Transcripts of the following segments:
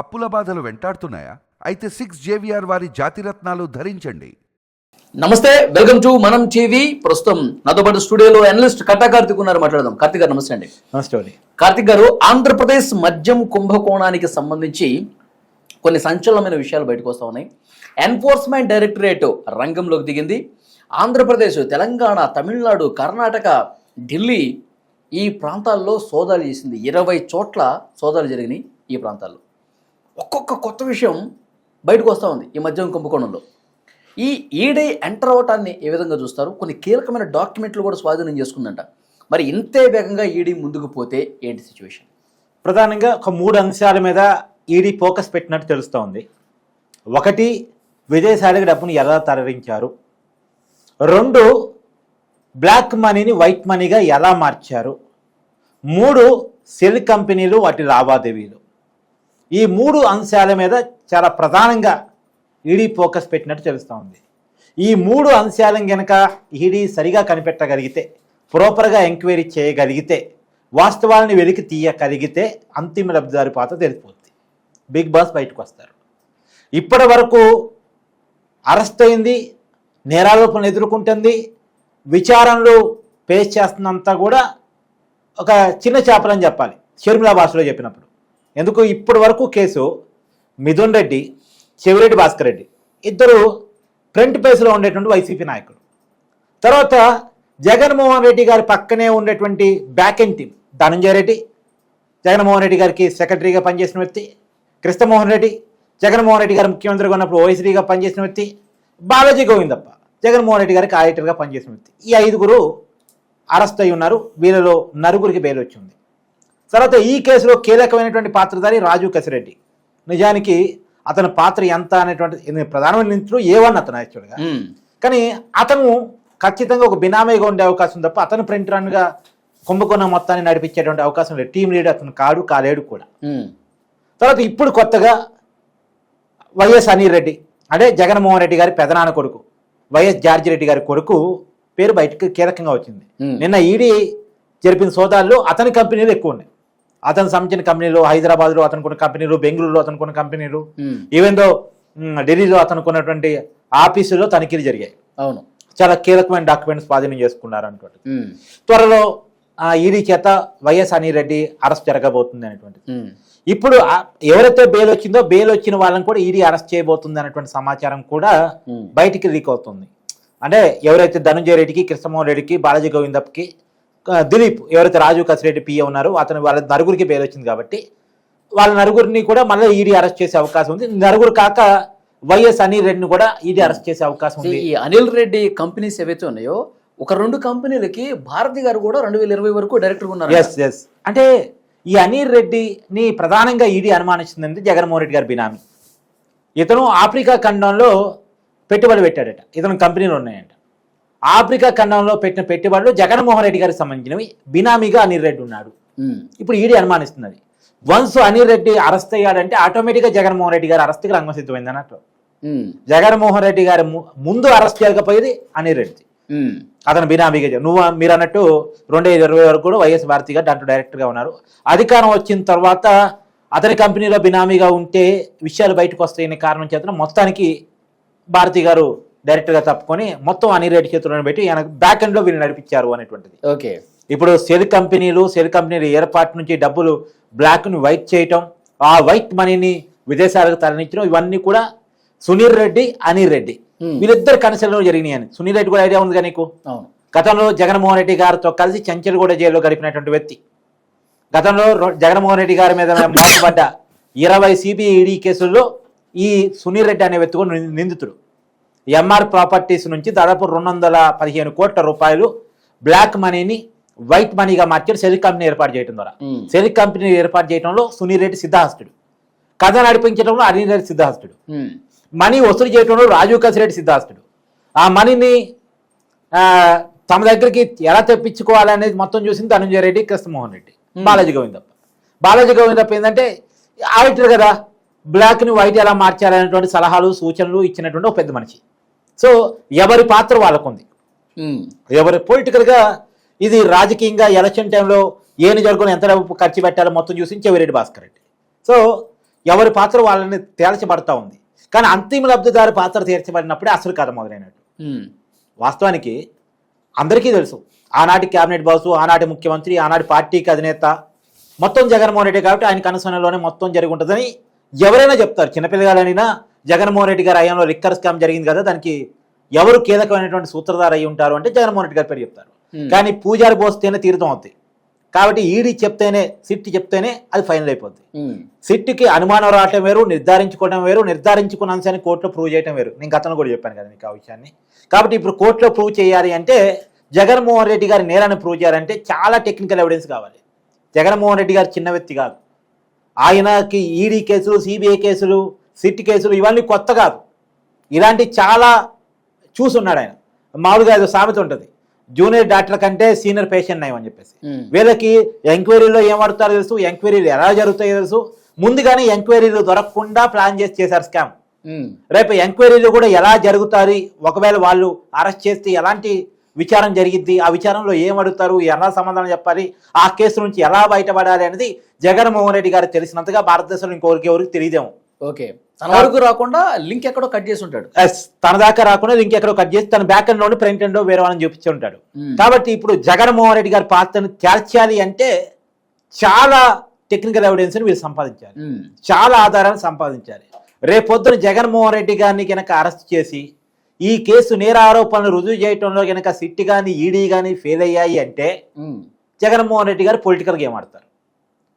అప్పుల బాధలు వెంటాడుతున్నాయా? అయితే సిక్స్ జేవిఆర్ వారి జాతిరత్నాలు ధరించండి. నమస్తే వెల్కమ్ టు మనం టీవీ. ప్రస్తుతం నాతో పాటు స్టూడియోలో అనలిస్ట్ కట్టా కార్తిక్ ఉన్నారు మాట్లాడదాం. కార్తిక్ గారు నమస్తే అండి. నమస్తే అండి. కార్తిక్ గారు ఆంధ్రప్రదేశ్ మద్యం కుంభకోణానికి సంబంధించి కొన్ని సంచలనమైన విషయాలు బయటకు వస్తా ఉన్నాయి. ఎన్ఫోర్స్మెంట్ డైరెక్టరేట్ రంగంలోకి దిగింది. ఆంధ్రప్రదేశ్ తెలంగాణ తమిళనాడు కర్ణాటక ఢిల్లీ ఈ ప్రాంతాల్లో సోదాలు చేసింది. ఇరవై చోట్ల సోదాలు జరిగినాయి ఈ ప్రాంతాల్లో. ఒక కొత్త విషయం బయటకు వస్తూ ఉంది ఈ మధ్య కుంభకోణంలో. ఈ ఈడీ ఎంటర్ అవటాన్ని ఏ విధంగా చూస్తారు? కొన్ని కీలకమైన డాక్యుమెంట్లు కూడా స్వాధీనం చేసుకుందంట. మరి ఇంతే వేగంగా ఈడీ ముందుకు పోతే ఏంటి సిచ్యువేషన్ ప్రధానంగా ఒక మూడు అంశాల మీద ఈడీ ఫోకస్ పెట్టినట్టు తెలుస్తూ ఉంది. ఒకటి విదేశాలకు డబ్బును ఎలా తరలించారు? రెండు బ్లాక్ మనీని వైట్ మనీగా ఎలా మార్చారు? మూడు సెల్ కంపెనీలు వాటి లావాదేవీలు. ఈ మూడు అంశాల మీద చాలా ప్రధానంగా ఈడీ ఫోకస్ పెట్టినట్టు తెలుస్తూ ఉంది. ఈ మూడు అంశాలను కనుక ఈడీ సరిగా కనిపెట్టగలిగితే ప్రాపర్గా ఎంక్వైరీ చేయగలిగితే వాస్తవాలను వెలికి తీయగలిగితే అంతిమ లబ్ధిదారి పాత్ర తెలిసిపోతుంది బిగ్ బాస్ బయటకు వస్తారు. ఇప్పటి వరకు అరెస్ట్ అయింది నేరారోపణలు ఎదుర్కొంటుంది విచారణలు పేస్ చేస్తున్నంతా కూడా ఒక చిన్న చేపలని చెప్పాలి. షర్మిలా భాషలో చెప్పినప్పుడు. ఎందుకు ఇప్పటి వరకు కేసు మిథున్ రెడ్డి చెవిరెడ్డి భాస్కర్ రెడ్డి. ఇద్దరు ఫ్రంట్ పేస్లో ఉండేటువంటి వైసీపీ నాయకులు. తర్వాత జగన్మోహన్ రెడ్డి గారి పక్కనే ఉండేటువంటి back end team Dhananjaya Reddy Jaganmohan Reddy గారికి సెక్రటరీగా పనిచేసిన వ్యక్తి కృష్ణమోహన్ రెడ్డి జగన్మోహన్ రెడ్డి గారు ముఖ్యమంత్రిగా ఉన్నప్పుడు ఓఎస్డీగా పనిచేసిన వ్యక్తి బాలాజీ గోవిందప్ప జగన్మోహన్ రెడ్డి గారికి ఆడిటర్గా పనిచేసిన వ్యక్తి. ఈ ఐదుగురు అరెస్ట్ అయి ఉన్నారు. వీళ్ళలో నలుగురికి బెయిల్ వచ్చింది. తర్వాత ఈ కేసులో కీలకమైనటువంటి పాత్రధారి రాజు కసిరెడ్డి. నిజానికి అతని పాత్ర ఎంత అనేటువంటి ఇది ప్రధానమైన నిందితుడు ఏ వన్ అతను యాక్చువల్గా. కానీ అతను ఖచ్చితంగా ఒక బినామీగా ఉండే అవకాశం తప్ప అతను ఫ్రంట్ రన్గా కుంభకోణం మొత్తాన్ని నడిపించేటువంటి అవకాశం లేదు. టీం లీడర్ అతను కాడు కాలేడు కూడా. తర్వాత ఇప్పుడు కొత్తగా వైఎస్ అనిల్ రెడ్డి అంటే జగన్మోహన్ రెడ్డి గారి పెదనాన్న కొడుకు వైఎస్ జార్జి రెడ్డి గారి కొడుకు పేరు బయటకు కీలకంగా వచ్చింది. నిన్న ఈడీ జరిపిన సోదాల్లో అతని కంపెనీలు ఎక్కువ ఉన్నాయి. అతను సంబంధించిన కంపెనీలు హైదరాబాద్లో అతను కొన్ని కంపెనీలు బెంగళూరులో అతను కొన్ని కంపెనీలు ఈవెన్ దో ఢిల్లీలో అతను కొన్నటువంటి ఆఫీసులో తనిఖీలు జరిగాయి. అవును. చాలా కీలకమైన డాక్యుమెంట్స్ స్వాధీనం చేసుకున్నారు ఉమ్, త్వరలో ఆ ఈడీ చేత వైఎస్ అనిల్ రెడ్డి అరెస్ట్ జరగబోతుంది అనేటువంటిది. ఇప్పుడు ఎవరైతే బెయిల్ వచ్చిందో బెయిల్ వచ్చిన వాళ్ళని కూడా ఈడీ అరెస్ట్ చేయబోతుంది అనేటువంటి సమాచారం కూడా. బయటికి లీక్ అవుతుంది. అంటే ఎవరైతే ధనుంజయ రెడ్డికి కృష్ణమోహన్ రెడ్డికి బాలాజీ గోవిందప్కి దిలీప్ ఎవరైతే రాజు కసిరెడ్డి పిఏ ఉన్నారో అతను వాళ్ళ నలుగురికి బెయిల్ వచ్చింది కాబట్టి వాళ్ళ నలుగురిని కూడా మళ్ళీ ఈడీ అరెస్ట్ చేసే అవకాశం ఉంది. నలుగురు కాక వైఎస్ అనిల్ రెడ్డిని కూడా ఈడీ అరెస్ట్ చేసే అవకాశం ఉంది. ఈ అనిల్ రెడ్డి కంపెనీస్ ఏవైతే ఉన్నాయో ఒక రెండు కంపెనీలకి భారతి గారు కూడా రెండు వేల ఇరవై వరకు డైరెక్టర్గా ఉన్నారు ఎస్ ఎస్ అంటే ఈ అనిల్ రెడ్డిని ప్రధానంగా ఈడీ అనుమానిస్తుందంటే జగన్మోహన్ రెడ్డి గారి బినామీ. ఇతను ఆఫ్రికా ఖండంలో పెట్టుబడి పెట్టాడట. ఇతను కంపెనీలు ఉన్నాయంట. ఆఫ్రికా ఖండంలో పెట్టిన పెట్టుబడులు జగన్మోహన్ రెడ్డి గారికి సంబంధించినవి. బినామీగా అనిల్ రెడ్డి ఉన్నాడు. ఇప్పుడు ఈడీ అనుమానిస్తున్నది. వన్స్ అనిల్ రెడ్డి అరెస్ట్ అయ్యాడంటే ఆటోమేటిక్గా జగన్మోహన్ రెడ్డి గారు అరెస్ట్కి రంగం సిద్ధమైంది అన్నట్టు జగన్మోహన్ రెడ్డి గారి ముందు అరెస్ట్ చేయకపోయేది అనిల్ రెడ్డి అతను బినామీగా నువ్వు మీరు అన్నట్టు రెండు వేల ఇరవై వరకు కూడా వైఎస్ భారతి గారు దాంట్లో డైరెక్టర్గా ఉన్నారు. అధికారం వచ్చిన తర్వాత అతని కంపెనీలో బినామీగా ఉంటే విషయాలు బయటకు వస్తాయనే కారణం చేత మొత్తానికి భారతి గారు డైరెక్టర్గా తప్పుకొని మొత్తం అనిల్ రెడ్డి చేతులను పెట్టి ఆయన బ్యాక్ ఎండ్లో వీళ్ళు నడిపించారు అనేటువంటిది. ఓకే. ఇప్పుడు సెల్ కంపెనీలు సెల్ కంపెనీలు ఏర్పాటు నుంచి డబ్బులు బ్లాక్ని వైట్ చేయటం ఆ వైట్ మనీని విదేశాలకు తరలించడం ఇవన్నీ కూడా సునీల్ రెడ్డి అనిల్ రెడ్డి. వీళ్ళిద్దరు కనసల్లో జరిగినాయి అని. సునీల్ రెడ్డి కూడా ఐడియా ఉందిగా నీకు? గతంలో జగన్మోహన్ రెడ్డి గారితో కలిసి చెంచల్గూడ జైల్లో గడిపినటువంటి వ్యక్తి. గతంలో జగన్మోహన్ రెడ్డి గారి మీద మోసపడ్డ ఇరవై సిబిఐడి కేసుల్లో ఈ సునీల్ రెడ్డి అనే వ్యక్తి కూడా నింది- నిందితుడు. ఎంఆర్ ప్రాపర్టీస్ నుంచి దాదాపు రెండు వందల పదిహేను కోట్ల రూపాయలు బ్లాక్ మనీని వైట్ మనీగా మార్చి సెల్ కంపెనీ ఏర్పాటు చేయడం ద్వారా. సెల్ కంపెనీ ఏర్పాటు చేయడంలో సునీల్ రెడ్డి సిద్ధహస్తుడు కథ నడిపించడంలో అనిల్ రెడ్డి సిద్ధహస్తుడు మనీ వసూలు చేయడంలో రాజీవ్ కసిరెడ్డి సిద్ధాస్తుడు. ఆ మనీని ఆ, తమ దగ్గరికి ఎలా తెప్పించుకోవాలనేది మొత్తం చూసింది ధనంజయ రెడ్డి కృష్ణమోహన్ రెడ్డి. బాలాజీ గోవిందప్ప. బాలాజీ గోవిందప్ప ఏంటంటే ఆడిటర్ కదా. బ్లాక్ని వైట్ ఎలా మార్చాలనేటువంటి సలహాలు సూచనలు ఇచ్చినటువంటి ఒక పెద్ద మనిషి. సో ఎవరి పాత్ర వాళ్ళకుంది. ఎవరి పొలిటికల్గా ఇది రాజకీయంగా ఎలక్షన్ టైంలో ఏం జరుగుని ఎంత డబ్బు ఖర్చు పెట్టాలో మొత్తం చూసి చెవిరెడ్డి భాస్కర్ రెడ్డి. సో ఎవరి పాత్ర వాళ్ళని తేల్చబడతా ఉంది. కానీ అంతిమ లబ్ధిదారు పాత్ర తీర్చబడినప్పుడే అసలు కథ మొదలైనట్టు. వాస్తవానికి అందరికీ తెలుసు. ఆనాటి కేబినెట్ బాసు ఆనాటి ముఖ్యమంత్రి ఆనాటి పార్టీకి అధినేత మొత్తం జగన్మోహన్ రెడ్డి కాబట్టి ఆయన కనుసనలోనే మొత్తం జరిగి ఉంటుందని ఎవరైనా చెప్తారు చిన్నపిల్లగాలైనా జగన్మోహన్ రెడ్డి గారి అయ్యంలో లిక్కర్ స్కామ్ జరిగింది కదా దానికి ఎవరు కీలకమైనటువంటి సూత్రధార అయి ఉంటారు అంటే జగన్మోహన్ రెడ్డి గారి పేరు చెప్తారు. కానీ పూజారి పోస్తేనే తీర్థం అవుతుంది కాబట్టి ఈడీ చెప్తేనే సిట్ చెప్తేనే అది ఫైనల్ అయిపోద్ది. సిట్కి అనుమానం రావటం వేరు నిర్ధారించుకోవడం వేరు నిర్ధారించుకున్న అంశాన్ని కోర్టులో ప్రూవ్ చేయడం వేరు. నేను గతంలో కూడా చెప్పాను కదా మీకు ఆ విషయాన్ని. కాబట్టి ఇప్పుడు కోర్టులో ప్రూవ్ చేయాలి అంటే జగన్మోహన్ రెడ్డి గారి నేరాన్ని ప్రూవ్ చేయాలంటే చాలా టెక్నికల్ ఎవిడెన్స్ కావాలి. జగన్మోహన్ రెడ్డి గారు చిన్న వ్యక్తి కాదు. ఆయనకి ఈడీ కేసులు సిబిఐ కేసులు సిట్ కేసులు ఇవన్నీ కొత్త కాదు. ఇలాంటి చాలా చూసున్నాడు ఆయన. మామూలుగా ఏదో సామెత ఉంటుంది. జూనియర్ డాక్టర్ కంటే సీనియర్ పేషెంట్ నయం అని చెప్పేసి. వీళ్ళకి ఎంక్వైరీలో ఏం పడతారో తెలుసు? ఎంక్వైరీలు ఎలా జరుగుతాయో తెలుసు? ముందుగానే ఎంక్వైరీలు దొరకకుండా ప్లాన్ చేసి చేశారు స్కామ్. రేపు ఎంక్వైరీలు కూడా ఎలా జరుగుతాయి? ఒకవేళ వాళ్ళు అరెస్ట్ చేస్తే ఎలాంటి విచారణ జరిగిద్ది. ఆ విచారణలో ఏం అడుగుతారు ఎలా సమాధానం చెప్పాలి? ఆ కేసు నుంచి ఎలా బయటపడాలి అనేది జగన్మోహన్ రెడ్డి గారికి తెలిసినంతగా భారతదేశంలో ఇంకొకరికి ఎవరికి తెలియదేమో. ఓకే. తన వరకు రాకుండా లింక్ ఎక్కడో కట్ చేసి ఉంటాడు. ఎస్, తన దాకా రాకుండా ఇంకెక్కడో కట్ చేసి తన బ్యాక్ ఎండ్లోని ఫ్రంట్ ఎండ్ వేరే వాళ్ళని చూపించి ఉంటాడు. కాబట్టి ఇప్పుడు జగన్మోహన్ రెడ్డి గారి పాత్రను తేల్చాలి అంటే చాలా టెక్నికల్ ఎవిడెన్స్ వీళ్ళు సంపాదించాలి. చాలా ఆధారాలు సంపాదించాలి. రేపొద్దున జగన్మోహన్ రెడ్డి గారిని కనుక అరెస్ట్ చేసి ఈ కేసు నేర ఆరోపణలు రుజువు చేయటంలో కనుక సిట్ కానీ ఈడీ కానీ ఫెయిల్ అయ్యాయి అంటే జగన్మోహన్ రెడ్డి గారు పొలిటికల్ గేమ్ ఆడతారు.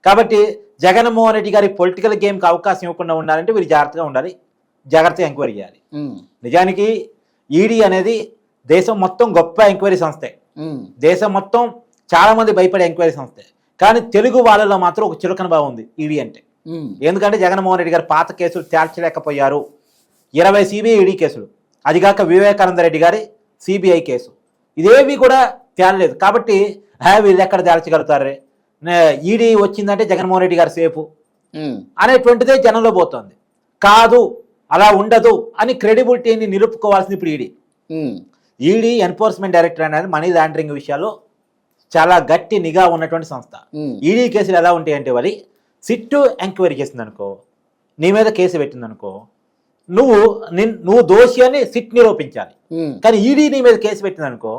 కాబట్టి జగన్మోహన్ రెడ్డి గారి పొలిటికల్ గేమ్కి అవకాశం ఇవ్వకుండా ఉండాలంటే వీళ్ళు జాగ్రత్తగా ఉండాలి జాగ్రత్తగా ఎంక్వైరీ చేయాలి. నిజానికి ఈడీ అనేది దేశం మొత్తం గొప్ప ఎంక్వైరీ సంస్థే. దేశం మొత్తం చాలా మంది భయపడే ఎంక్వైరీ సంస్థే. కానీ తెలుగు వాళ్ళలో మాత్రం ఒక చులకన భావం ఉంది ఈడీ అంటే. ఎందుకంటే జగన్మోహన్ రెడ్డి గారు పాత కేసులు తేల్చలేకపోయారు. ఇరవై సిబిఐ ఈడీ కేసులు. అదిగాక వివేకానంద రెడ్డి గారి సిబిఐ కేసు. ఇదేవి కూడా తేలలేదు. కాబట్టి హే వీళ్ళు ఎక్కడ తేల్చగలుగుతారే? ఈడీ వచ్చిందంటే జగన్మోహన్ రెడ్డి గారు సేపు. అనేటువంటిదే జనంలో పోతోంది. కాదు అలా ఉండదు అని క్రెడిబిలిటీని నిలుపుకోవాల్సింది ఇప్పుడు ఈడీ. ఈడీ ఎన్ఫోర్స్మెంట్ డైరెక్టర్ అనేది మనీ లాండరింగ్ విషయాల్లో చాలా గట్టి నిఘా ఉన్నటువంటి సంస్థ. ఈడీ కేసులు ఎలా ఉంటాయి అంటే వలి సిట్టు ఎంక్వైరీ చేసింది అనుకో నీ మీద కేసు పెట్టింది అనుకో నువ్వు నువ్వు దోషి అని సిట్ నిరూపించాలి. కానీ ఈడీ నీ మీద కేసు పెట్టింది అనుకో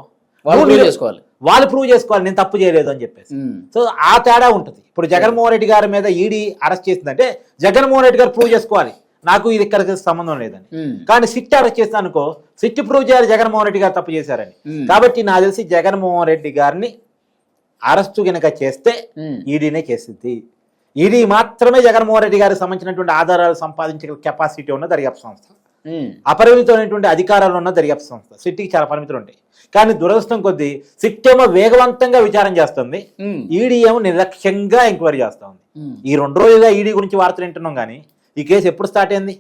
చేసుకోవాలి. వాళ్ళు ప్రూవ్ చేసుకోవాలి నేను తప్పు చేయలేదు అని చెప్పేసి. సో ఆ తేడా ఉంటుంది. ఇప్పుడు జగన్మోహన్ రెడ్డి గారి మీద ఈడీ అరెస్ట్ చేసిందంటే జగన్మోహన్ రెడ్డి గారు ప్రూవ్ చేసుకోవాలి. నాకు ఇది ఇక్కడికి సంబంధం లేదని. కానీ సిట్ అరెస్ట్ చేసిన అనుకో సిట్ ప్రూవ్ చేయాలి జగన్మోహన్ రెడ్డి గారు తప్పు చేశారని. కాబట్టి నాకు తెలిసి జగన్మోహన్ రెడ్డి గారిని అరెస్టు గనక చేస్తే ఈడీనే చేసింది. ఈడీ మాత్రమే జగన్మోహన్ రెడ్డి గారికి సంబంధించినటువంటి ఆధారాలు సంపాదించగల కెపాసిటీ ఉన్న దర్యాప్తు సంస్థ. అపరిమితమైనటువంటి అధికారాలు ఉన్న దర్యాప్తు సంస్థ. సిట్టికి చాలా పరిమితులు ఉంటాయి. కానీ దురదృష్టం కొద్దీ సిట్ ఏమో వేగవంతంగా విచారం చేస్తుంది. ఈడీ ఏమో నిర్లక్ష్యంగా ఎంక్వైరీ చేస్తుంది. ఈ రెండు రోజులుగా ఈడీ గురించి వార్తలు వింటున్నాం కానీ ఈ కేసు ఎప్పుడు స్టార్ట్ అయింది?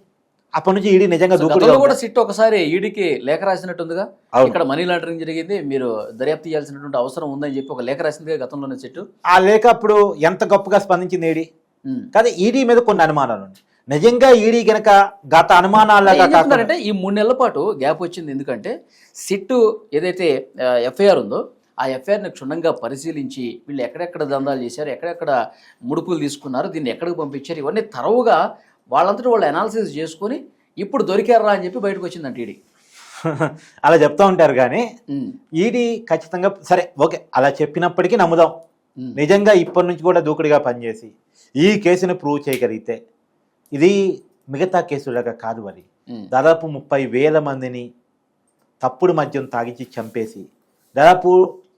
అప్పటి నుంచి ఈడీ నిజంగా గతంలో కూడా. సిట్ ఒకసారి ఈడీకి లేఖ రాసినట్టుందిగా. ఇక్కడ మనీ లాండరింగ్ జరిగింది మీరు దర్యాప్తు చేయాల్సినటువంటి అవసరం ఉందని చెప్పి ఒక లేఖ రాసిందిగా గతంలోనే సిట్ ఆ లేఖ అప్పుడు ఎంత గొప్పగా స్పందించింది ఈడీ. కానీ ఈడీ మీద కొన్ని అనుమానాలు ఉన్నాయి నిజంగా ఈడీ గనక గత చెప్తున్నారంటే ఈ మూడు నెలల పాటు గ్యాప్ వచ్చింది ఎందుకంటే సిట్టు ఏదైతే ఎఫ్ఐఆర్ ఉందో ఆ ఎఫ్ఐఆర్ని క్షుణ్ణంగా పరిశీలించి వీళ్ళు ఎక్కడెక్కడ దందాలు చేశారు ఎక్కడెక్కడ ముడుపులు తీసుకున్నారు దీన్ని ఎక్కడికి పంపించారు ఇవన్నీ తరవుగా వాళ్ళంతటా వాళ్ళు అనాలిసిస్ చేసుకొని ఇప్పుడు దొరికారా అని చెప్పి బయటకు వచ్చిందంట ఈడీ. అలా చెప్తా ఉంటారు కానీ ఈడీ ఖచ్చితంగా సరే ఓకే అలా చెప్పినప్పటికీ నమ్ముదాం. నిజంగా ఇప్పటి నుంచి కూడా దూకుడుగా పనిచేసి ఈ కేసును ప్రూవ్ చేయగలిగితే ఇది మిగతా కేసులాగా కాదు మరి. దాదాపు ముప్పై వేల మందిని తప్పుడు మద్యం తాగించి చంపేసి దాదాపు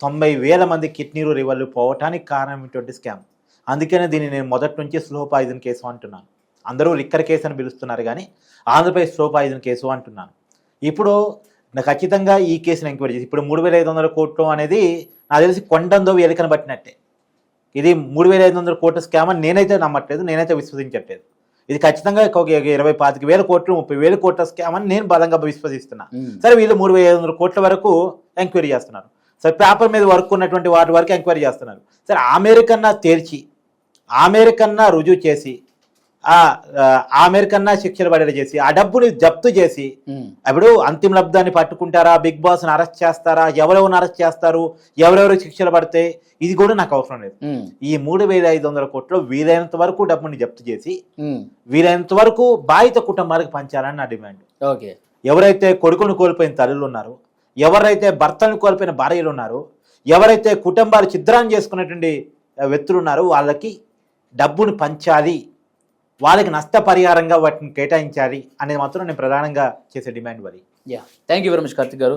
తొంభై వేల మంది కిడ్నీలు రివర్లు పోవటానికి కారణమైనటువంటి స్కామ్ అందుకనే దీన్ని నేను మొదటి నుంచి స్లో పాయిజన్ కేసు అంటున్నాను. అందరూ లిక్కర్ కేసు అని పిలుస్తున్నారు కానీ ఆంధ్రప్రదేశ్ స్లో పాయిజన్ కేసు అంటున్నాను. ఇప్పుడు ఖచ్చితంగా ఈ కేసును ఎంక్వైరీ చేసి ఇప్పుడు మూడు వేల ఐదు వందల కోట్లు అనేది నాకు తెలిసి కొండందో ఎలుకను పట్టినట్టే. ఇది మూడు వేల ఐదు వందల కోట్ల స్కామ్ అని నేనైతే నమ్మట్లేదు నేనైతే విశ్వసించట్లేదు. ఇది ఖచ్చితంగా ఒక ఇరవై పాతిక వేల కోట్లు ముప్పై వేల కోట్ల స్కామ్ అని నేను బలంగా విశ్వసిస్తున్నా. సరే వీళ్ళు మూడు వేల ఐదు వందల కోట్ల వరకు ఎంక్వైరీ చేస్తున్నారు. సరే పేపర్ మీద వర్క్ ఉన్నటువంటి వాటి వరకు ఎంక్వైరీ చేస్తున్నారు. సరే ఆ మేరకన్నా తేల్చి ఆ మేరకన్నా రుజువు చేసి ఆ ఆ, ఆ మేరకన్నా శిక్షలు పడేలా చేసి ఆ డబ్బుని జప్తు చేసి ఉమ్, ఇప్పుడు అంతిమ లబ్ధాన్ని పట్టుకుంటారా? బిగ్ బాస్ అరెస్ట్ చేస్తారా? ఎవరెవరిని అరెస్ట్ చేస్తారు? ఎవరెవరు శిక్షలు పడితే? ఇది కూడా నాకు అవసరం లేదు. ఈ మూడు వేల ఐదు వందల కోట్లు వీలైనంత వరకు డబ్బుని జప్తు చేసి వీలైనంత వరకు బాధిత కుటుంబాలకు పంచాలని నా డిమాండ్. ఓకే. ఎవరైతే కొడుకును కోల్పోయిన తల్లులు ఉన్నారు ఎవరైతే భర్తను కోల్పోయిన భార్యలు ఉన్నారు ఎవరైతే కుటుంబాలు చిద్రాన్ని చేసుకున్నటువంటి ఆ, వ్యక్తులు ఉన్నారు వాళ్ళకి డబ్బును పంచాలి. వాళ్ళకి నష్టపరిహారంగా వాటిని కేటాయించాలి అనేది మాత్రం నేను ప్రధానంగా చేసే డిమాండ్ మరి. Yeah thank you very much Karthik garu.